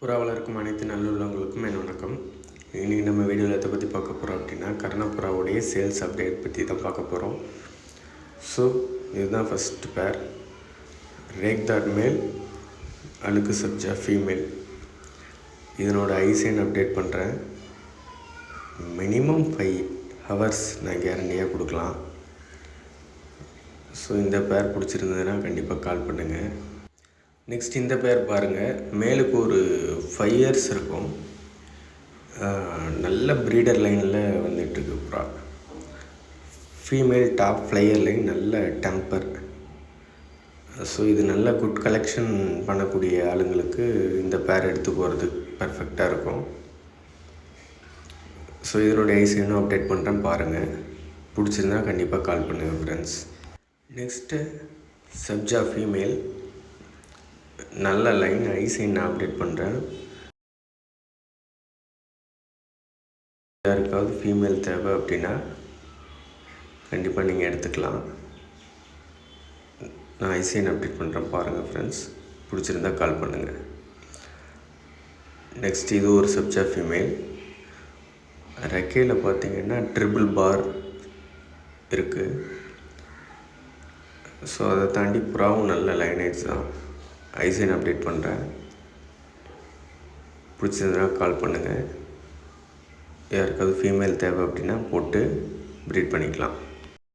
புறாவில் இருக்கும் அனைத்து நல்லுள்ளவங்களுக்கும் என் வணக்கம். இன்றைக்கி நம்ம வீடியோவில் எதை பற்றி பார்க்க போகிறோம் அப்படின்னா கர்ணப்புறாவுடைய சேல்ஸ் அப்டேட் பற்றி தான் பார்க்க போகிறோம் ஸோ இதுதான் ஃபஸ்ட் பேர் ரேக்தார் மேல் அழுக்கு சப்ஜா ஃபீமேல் இதனோட ஐசைன் அப்டேட் பண்ணுறேன் மினிமம் ஃபைவ் ஹவர்ஸ் நான் கேரண்டியாக கொடுக்கலாம். ஸோ இந்த பேர் பிடிச்சிருந்ததுன்னா கண்டிப்பாக கால் பண்ணுங்கள் நெக்ஸ்ட் இந்த பேர் பாருங்கள் மேலுக்கு ஒரு ஃபைவ் இயர்ஸ் இருக்கும். நல்ல ப்ரீடர் லைனில் வந்துட்டுருக்கு புறா. ஃபீமேல் டாப் ஃப்ளையர் லைன் நல்ல டெம்பர் ஸோ இது நல்ல குட் கலெக்ஷன் பண்ணக்கூடிய ஆளுங்களுக்கு இந்த பேர் எடுத்து போகிறது பர்ஃபெக்டாக இருக்கும். ஸோ இதனுடைய இன்னும் அப்டேட் பண்ணுறேன் பாருங்கள் பிடிச்சிருந்தா கண்டிப்பாக கால் பண்ணுங்கள் ஃப்ரெண்ட்ஸ் நெக்ஸ்ட்டு சப்ஜா ஃபீமேல் நல்ல லைன் ஐசைன் நான் அப்டேட் பண்ணுறேன் யாருக்காவது ஃபீமேல் தேவை அப்படின்னா கண்டிப்பாக நீங்கள் எடுத்துக்கலாம். நான் ஐசைன் அப்டேட் பண்ணுறேன் பாருங்கள் ஃப்ரெண்ட்ஸ் பிடிச்சிருந்தா கால் பண்ணுங்கள் நெக்ஸ்ட் இது ஒரு சப்ஜா ஃபீமேல் ரெக்கையில் பார்த்தீங்கன்னா ட்ரிபிள் பார் இருக்குது ஸோ அதை தாண்டி புறாவும் நல்ல லைனேஜ் தான். ஐசைன் அப்டேட் பண்ணுறேன் பிடிச்சிருந்தனா கால் பண்ணுங்கள் யாருக்காவது ஃபீமேல் தேவை அப்படின்னா போட்டு ப்ரீட் பண்ணிக்கலாம்.